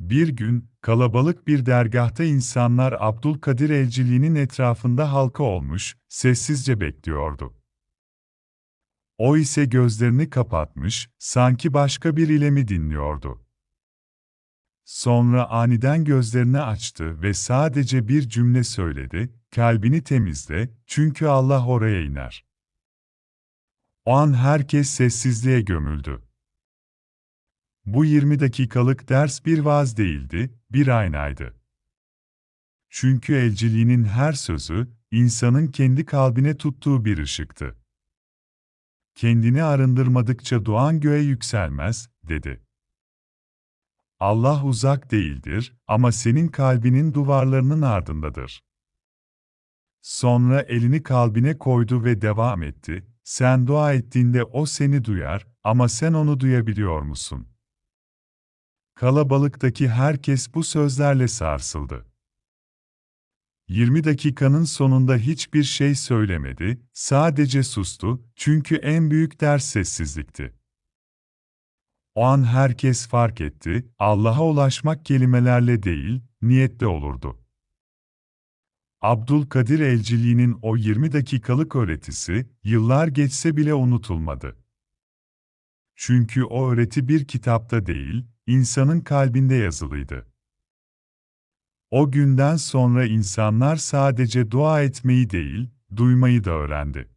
Bir gün, kalabalık bir dergahta insanlar Abdülkadir Elcili'nin etrafında halka olmuş, sessizce bekliyordu. O ise gözlerini kapatmış, sanki başka bir ilemi dinliyordu. Sonra aniden gözlerini açtı ve sadece bir cümle söyledi, kalbini temizle, çünkü Allah oraya iner. O an herkes sessizliğe gömüldü. Bu 20 dakikalık ders bir vaaz değildi, bir aynaydı. Çünkü elciliğinin her sözü, insanın kendi kalbine tuttuğu bir ışıktı. Kendini arındırmadıkça doğan göğe yükselmez, dedi. Allah uzak değildir ama senin kalbinin duvarlarının ardındadır. Sonra elini kalbine koydu ve devam etti. Sen dua ettiğinde o seni duyar ama sen onu duyabiliyor musun? Kalabalıktaki herkes bu sözlerle sarsıldı. 20 dakikanın sonunda hiçbir şey söylemedi, sadece sustu, çünkü en büyük ders sessizlikti. O an herkes fark etti, Allah'a ulaşmak kelimelerle değil, niyetle olurdu. Abdülkadir Elcili'nin o 20 dakikalık öğretisi, yıllar geçse bile unutulmadı. Çünkü o öğreti bir kitapta değil, insanın kalbinde yazılıydı. O günden sonra insanlar sadece dua etmeyi değil, duymayı da öğrendi.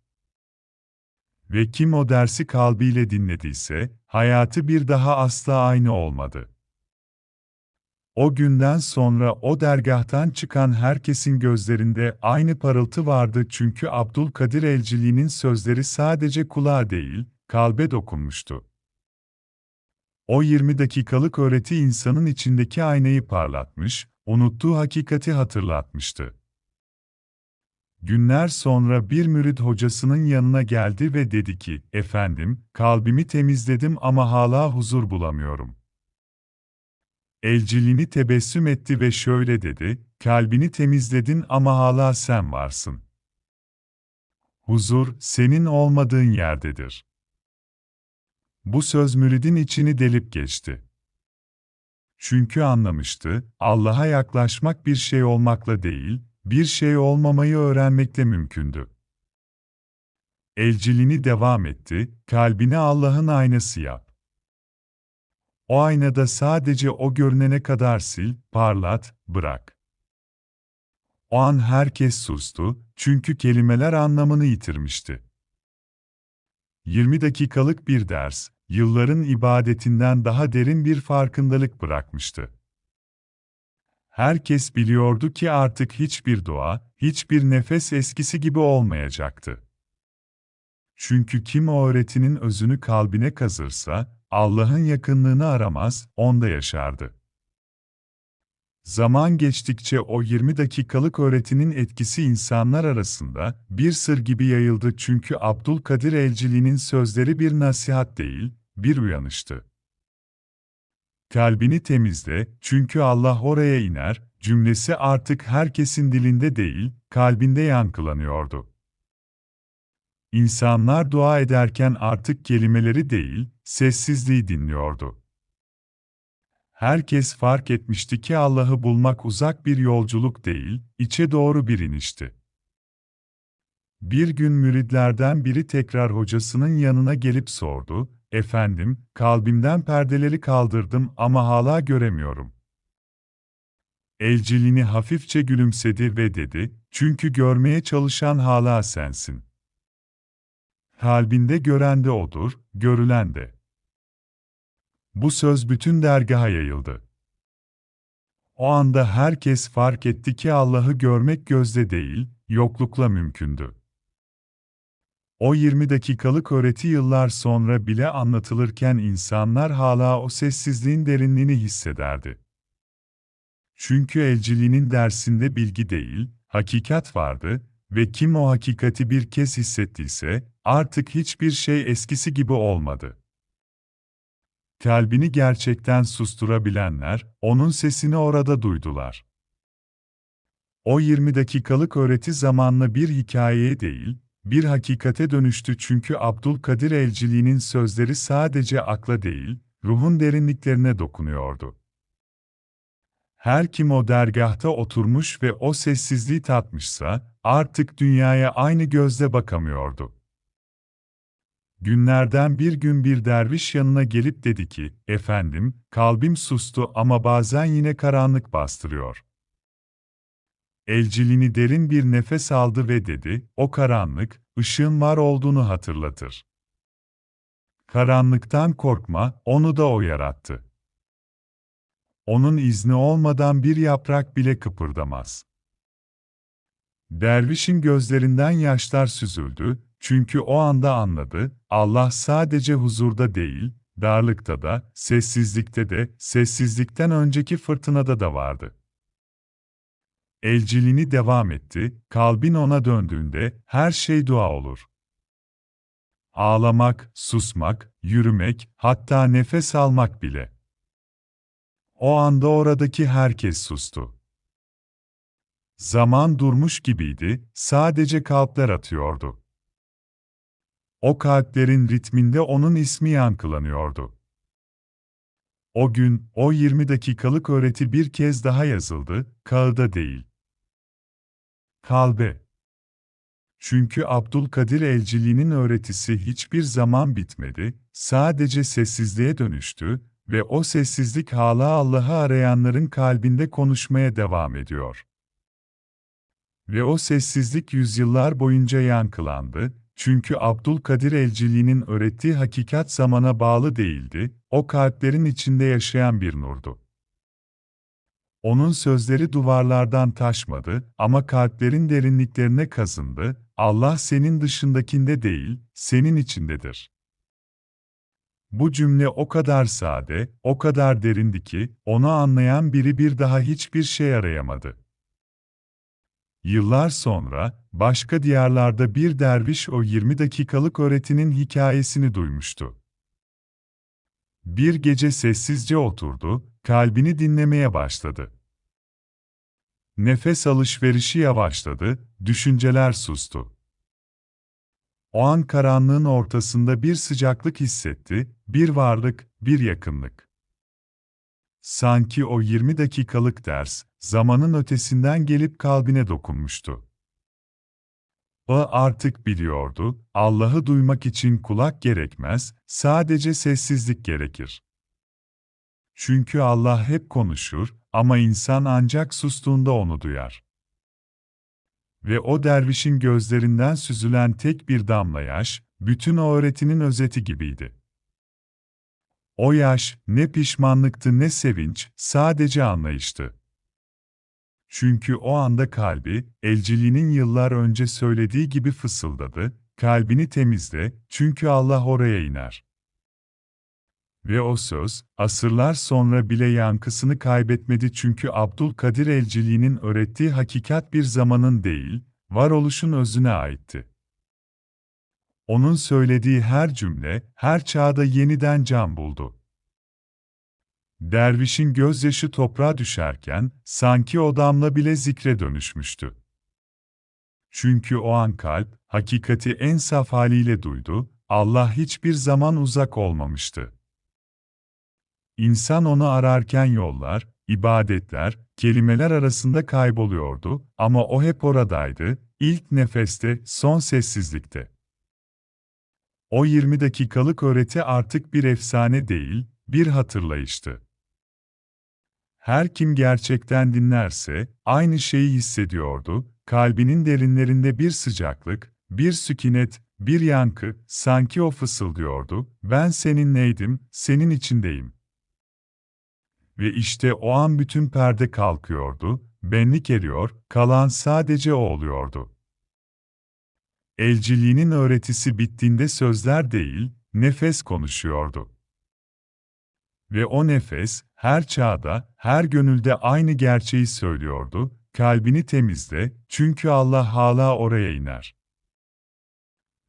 Ve kim o dersi kalbiyle dinlediyse, hayatı bir daha asla aynı olmadı. O günden sonra o dergahtan çıkan herkesin gözlerinde aynı parıltı vardı çünkü Abdülkadir Elcili'nin sözleri sadece kulağa değil, kalbe dokunmuştu. O 20 dakikalık öğreti insanın içindeki aynayı parlatmış, unuttuğu hakikati hatırlatmıştı. Günler sonra bir mürid hocasının yanına geldi ve dedi ki, Efendim, kalbimi temizledim ama hala huzur bulamıyorum. Elcilini tebessüm etti ve şöyle dedi, kalbini temizledin ama hala sen varsın. Huzur, senin olmadığın yerdedir. Bu söz müridin içini delip geçti. Çünkü anlamıştı, Allah'a yaklaşmak bir şey olmakla değil, bir şey olmamayı öğrenmekle mümkündü. Elcilini devam etti, kalbini Allah'ın aynası yap. O aynada sadece o görünene kadar sil, parlat, bırak. O an herkes sustu, çünkü kelimeler anlamını yitirmişti. 20 dakikalık bir ders, yılların ibadetinden daha derin bir farkındalık bırakmıştı. Herkes biliyordu ki artık hiçbir dua, hiçbir nefes eskisi gibi olmayacaktı. Çünkü kim o öğretinin özünü kalbine kazırsa, Allah'ın yakınlığını aramaz, onda yaşardı. Zaman geçtikçe o 20 dakikalık öğretinin etkisi insanlar arasında bir sır gibi yayıldı çünkü Abdülkadir Elcili'nin sözleri bir nasihat değil, bir uyanıştı. Kalbini temizle, çünkü Allah oraya iner, cümlesi artık herkesin dilinde değil, kalbinde yankılanıyordu. İnsanlar dua ederken artık kelimeleri değil, sessizliği dinliyordu. Herkes fark etmişti ki Allah'ı bulmak uzak bir yolculuk değil, içe doğru bir inişti. Bir gün müridlerden biri tekrar hocasının yanına gelip sordu, Efendim, kalbimden perdeleri kaldırdım ama hala göremiyorum. Elcilini hafifçe gülümsedi ve dedi, çünkü görmeye çalışan hala sensin. Kalbinde gören de odur, görülen de. Bu söz bütün dergaha yayıldı. O anda herkes fark etti ki Allah'ı görmek gözle değil, yoklukla mümkündü. O 20 dakikalık öğreti yıllar sonra bile anlatılırken insanlar hala o sessizliğin derinliğini hissederdi. Çünkü elciliğinin dersinde bilgi değil, hakikat vardı ve kim o hakikati bir kez hissettiyse, artık hiçbir şey eskisi gibi olmadı. Kalbini gerçekten susturabilenler, onun sesini orada duydular. O 20 dakikalık öğreti zamanla bir hikayeye değil, bir hakikate dönüştü çünkü Abdülkadir Elcili'nin sözleri sadece akla değil, ruhun derinliklerine dokunuyordu. her kim o dergahta oturmuş ve o sessizliği tatmışsa, artık dünyaya aynı gözle bakamıyordu. Günlerden bir gün bir derviş yanına gelip dedi ki, efendim, kalbim sustu ama bazen yine karanlık bastırıyor. Elcilini derin bir nefes aldı ve dedi, o karanlık, ışığın var olduğunu hatırlatır. Karanlıktan korkma, onu da o yarattı. Onun izni olmadan bir yaprak bile kıpırdamaz. Dervişin gözlerinden yaşlar süzüldü, çünkü o anda anladı, Allah sadece huzurda değil, darlıkta da, sessizlikte de, sessizlikten önceki fırtınada da vardı. Elciliğini devam etti, kalbin ona döndüğünde her şey dua olur. Ağlamak, susmak, yürümek, hatta nefes almak bile. O anda oradaki herkes sustu. Zaman durmuş gibiydi, sadece kalpler atıyordu. O kalplerin ritminde onun ismi yankılanıyordu. O gün, o 20 dakikalık öğreti bir kez daha yazıldı, kağıda değil. Kalbe. Çünkü Abdülkadir Elcili'nin öğretisi hiçbir zaman bitmedi, sadece sessizliğe dönüştü ve o sessizlik hala Allah'ı arayanların kalbinde konuşmaya devam ediyor. Ve o sessizlik yüzyıllar boyunca yankılandı, çünkü Abdülkadir Elcili'nin öğrettiği hakikat zamana bağlı değildi, o kalplerin içinde yaşayan bir nurdu. Onun sözleri duvarlardan taşmadı ama kalplerin derinliklerine kazındı, Allah senin dışındakinde değil, senin içindedir. Bu cümle o kadar sade, o kadar derindi ki, onu anlayan biri bir daha hiçbir şey arayamadı. Yıllar sonra, başka diyarlarda bir derviş o 20 dakikalık öğretinin hikayesini duymuştu. Bir gece sessizce oturdu, kalbini dinlemeye başladı. Nefes alışverişi yavaşladı, düşünceler sustu. O an karanlığın ortasında bir sıcaklık hissetti, bir varlık, bir yakınlık. Sanki o 20 dakikalık ders, zamanın ötesinden gelip kalbine dokunmuştu. O artık biliyordu, Allah'ı duymak için kulak gerekmez, sadece sessizlik gerekir. Çünkü Allah hep konuşur ama insan ancak sustuğunda onu duyar. Ve o dervişin gözlerinden süzülen tek bir damla yaş, bütün o öğretinin özeti gibiydi. O yaş, ne pişmanlıktı ne sevinç, sadece anlayıştı. Çünkü o anda kalbi, elciliğinin yıllar önce söylediği gibi fısıldadı, kalbini temizle, çünkü Allah oraya iner. Ve o söz, asırlar sonra bile yankısını kaybetmedi çünkü Abdülkadir Elciliğinin öğrettiği hakikat bir zamanın değil, varoluşun özüne aitti. Onun söylediği her cümle, her çağda yeniden can buldu. Dervişin gözyaşı toprağa düşerken, sanki o damla bile zikre dönüşmüştü. Çünkü o an kalp, hakikati en saf haliyle duydu, Allah hiçbir zaman uzak olmamıştı. İnsan onu ararken yollar, ibadetler, kelimeler arasında kayboluyordu ama o hep oradaydı, ilk nefeste, son sessizlikte. O 20 dakikalık öğreti artık bir efsane değil, bir hatırlayıştı. Her kim gerçekten dinlerse, aynı şeyi hissediyordu, kalbinin derinlerinde bir sıcaklık, bir sükinet, bir yankı, sanki o fısıldıyordu, ben seninleydim, senin içindeyim. Ve işte o an bütün perde kalkıyordu, benlik eriyor, kalan sadece o oluyordu. Elciliğinin öğretisi bittiğinde sözler değil, nefes konuşuyordu. Ve o nefes, her çağda, her gönülde aynı gerçeği söylüyordu, kalbini temizle, çünkü Allah hala oraya iner.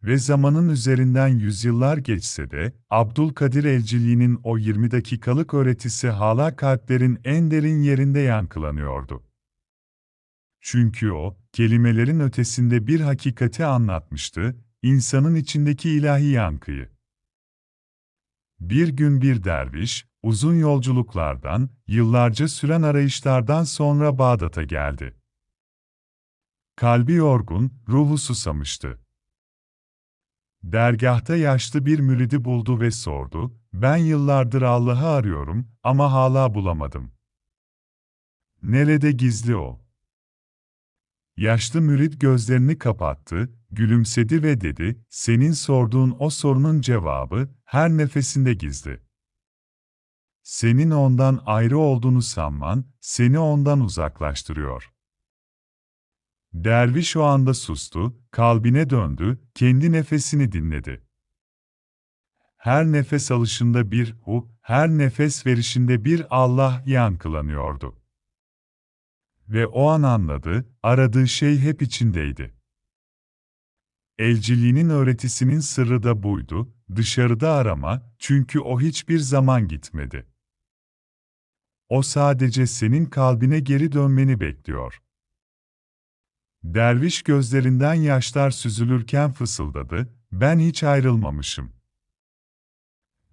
Ve zamanın üzerinden yüzyıllar geçse de, Abdülkadir Elciliğinin o 20 dakikalık öğretisi hala kalplerin en derin yerinde yankılanıyordu. Çünkü o, kelimelerin ötesinde bir hakikati anlatmıştı, insanın içindeki ilahi yankıyı. Bir gün bir derviş, uzun yolculuklardan, yıllarca süren arayışlardan sonra Bağdat'a geldi. Kalbi yorgun, ruhu susamıştı. Dergahta yaşlı bir müridi buldu ve sordu, ben yıllardır Allah'ı arıyorum ama hala bulamadım. Nerede gizli o? Yaşlı mürit gözlerini kapattı, gülümsedi ve dedi, senin sorduğun o sorunun cevabı, her nefesinde gizli. Senin ondan ayrı olduğunu sanman, seni ondan uzaklaştırıyor. Derviş o anda sustu, kalbine döndü, kendi nefesini dinledi. Her nefes alışında bir hu, her nefes verişinde bir Allah yankılanıyordu. Ve o an anladı, aradığı şey hep içindeydi. Elciliğinin öğretisinin sırrı da buydu, dışarıda arama, çünkü o hiçbir zaman gitmedi. O sadece senin kalbine geri dönmeni bekliyor. Derviş gözlerinden yaşlar süzülürken fısıldadı, ben hiç ayrılmamışım.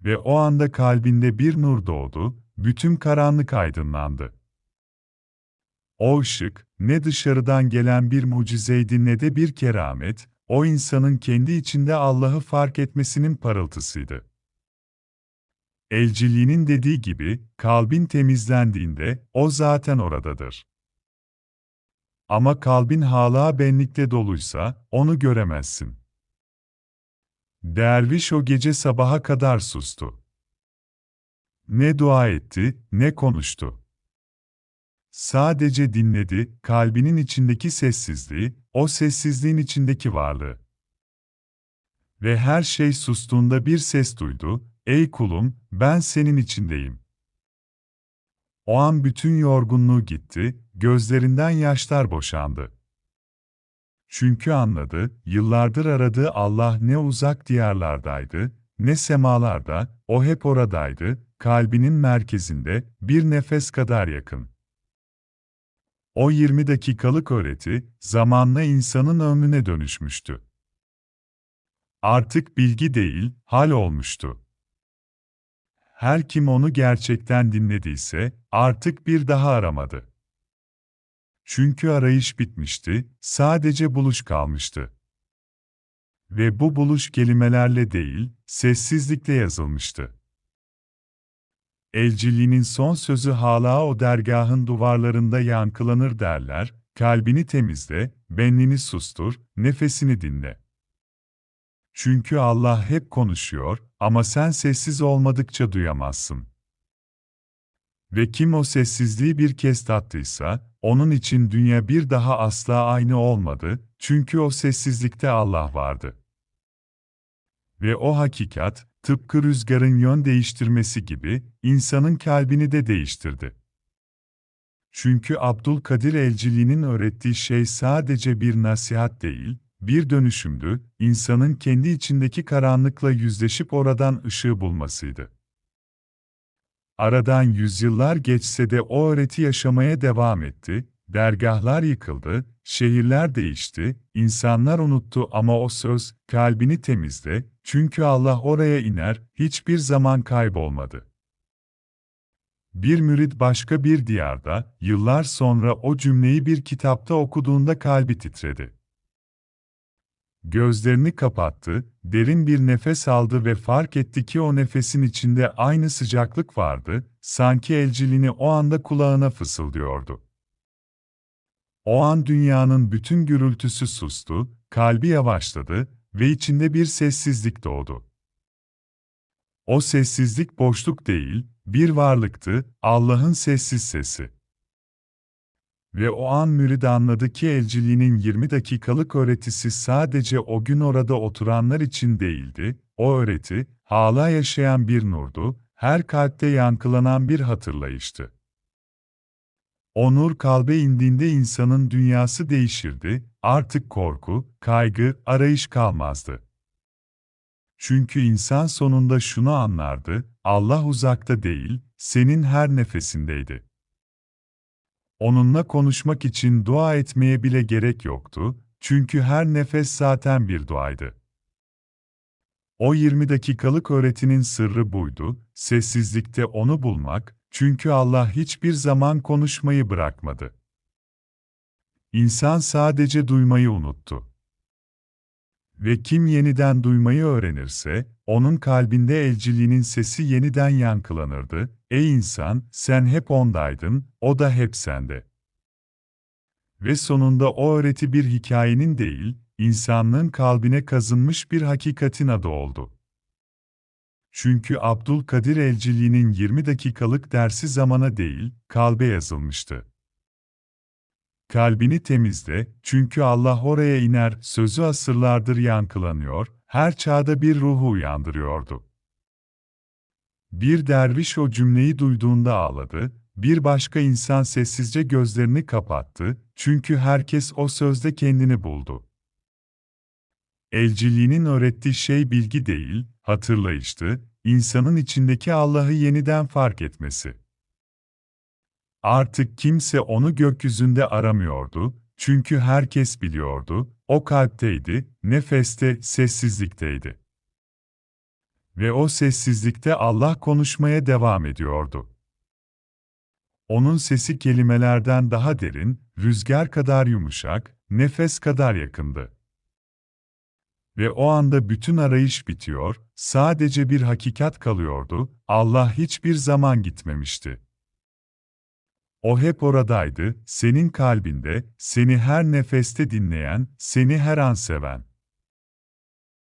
Ve o anda kalbinde bir nur doğdu, bütün karanlık aydınlandı. O ışık, ne dışarıdan gelen bir mucizeydi ne de bir keramet, o insanın kendi içinde Allah'ı fark etmesinin parıltısıydı. Elciliğinin dediği gibi, kalbin temizlendiğinde, o zaten oradadır. Ama kalbin hala benlikte doluysa, onu göremezsin. Derviş o gece sabaha kadar sustu. Ne dua etti, ne konuştu. Sadece dinledi, kalbinin içindeki sessizliği, o sessizliğin içindeki varlığı. Ve her şey sustuğunda bir ses duydu, ''Ey kulum, ben senin içindeyim.'' O an bütün yorgunluğu gitti, gözlerinden yaşlar boşandı. Çünkü anladı, yıllardır aradığı Allah ne uzak diyarlardaydı, ne semalarda, o hep oradaydı, kalbinin merkezinde, bir nefes kadar yakın. O 20 dakikalık öğreti, zamanla insanın ömrüne dönüşmüştü. Artık bilgi değil, hal olmuştu. Her kim onu gerçekten dinlediyse, artık bir daha aramadı. Çünkü arayış bitmişti, sadece buluş kalmıştı. Ve bu buluş kelimelerle değil, sessizlikle yazılmıştı. Elciliğinin son sözü hala o dergahın duvarlarında yankılanır derler, kalbini temizle, benliğini sustur, nefesini dinle. Çünkü Allah hep konuşuyor ama sen sessiz olmadıkça duyamazsın. Ve kim o sessizliği bir kez tattıysa, onun için dünya bir daha asla aynı olmadı, çünkü o sessizlikte Allah vardı. Ve o hakikat, tıpkı rüzgarın yön değiştirmesi gibi, insanın kalbini de değiştirdi. Çünkü Abdülkadir Elcili'nin öğrettiği şey sadece bir nasihat değil, bir dönüşümdü, insanın kendi içindeki karanlıkla yüzleşip oradan ışığı bulmasıydı. Aradan yüzyıllar geçse de o öğreti yaşamaya devam etti, dergahlar yıkıldı, şehirler değişti, insanlar unuttu ama o söz, kalbini temizle, çünkü Allah oraya iner, hiçbir zaman kaybolmadı. Bir mürid başka bir diyarda, yıllar sonra o cümleyi bir kitapta okuduğunda kalbi titredi. Gözlerini kapattı, derin bir nefes aldı ve fark etti ki o nefesin içinde aynı sıcaklık vardı, sanki elcilini o anda kulağına fısıldıyordu. O an dünyanın bütün gürültüsü sustu, kalbi yavaşladı ve içinde bir sessizlik doğdu. O sessizlik boşluk değil, bir varlıktı, Allah'ın sessiz sesi. Ve o an mürid anladı ki elciliğinin 20 dakikalık öğretisi sadece o gün orada oturanlar için değildi, o öğreti, hala yaşayan bir nurdu, her kalpte yankılanan bir hatırlayıştı. O nur kalbe indiğinde insanın dünyası değişirdi, artık korku, kaygı, arayış kalmazdı. Çünkü insan sonunda şunu anlardı, Allah uzakta değil, senin her nefesindeydi. Onunla konuşmak için dua etmeye bile gerek yoktu, çünkü her nefes zaten bir duaydı. O 20 dakikalık öğretinin sırrı buydu, sessizlikte onu bulmak, çünkü Allah hiçbir zaman konuşmayı bırakmadı. İnsan sadece duymayı unuttu. Ve kim yeniden duymayı öğrenirse, onun kalbinde elciliğinin sesi yeniden yankılanırdı. Ey insan, sen hep ondaydın, o da hep sende. Ve sonunda o öğreti bir hikayenin değil, insanlığın kalbine kazınmış bir hakikatin adı oldu. Çünkü Abdülkadir Elciliğinin 20 dakikalık dersi zamana değil, kalbe yazılmıştı. Kalbini temizle, çünkü Allah oraya iner, sözü asırlardır yankılanıyor, her çağda bir ruhu uyandırıyordu. Bir derviş o cümleyi duyduğunda ağladı, bir başka insan sessizce gözlerini kapattı, çünkü herkes o sözde kendini buldu. Elciliğinin öğrettiği şey bilgi değil, hatırlayıştı, insanın içindeki Allah'ı yeniden fark etmesi. Artık kimse onu gökyüzünde aramıyordu, çünkü herkes biliyordu, o kalpteydi, nefeste, sessizlikteydi. Ve o sessizlikte Allah konuşmaya devam ediyordu. Onun sesi kelimelerden daha derin, rüzgar kadar yumuşak, nefes kadar yakındı. Ve o anda bütün arayış bitiyor, sadece bir hakikat kalıyordu, Allah hiçbir zaman gitmemişti. O hep oradaydı, senin kalbinde, seni her nefeste dinleyen, seni her an seven.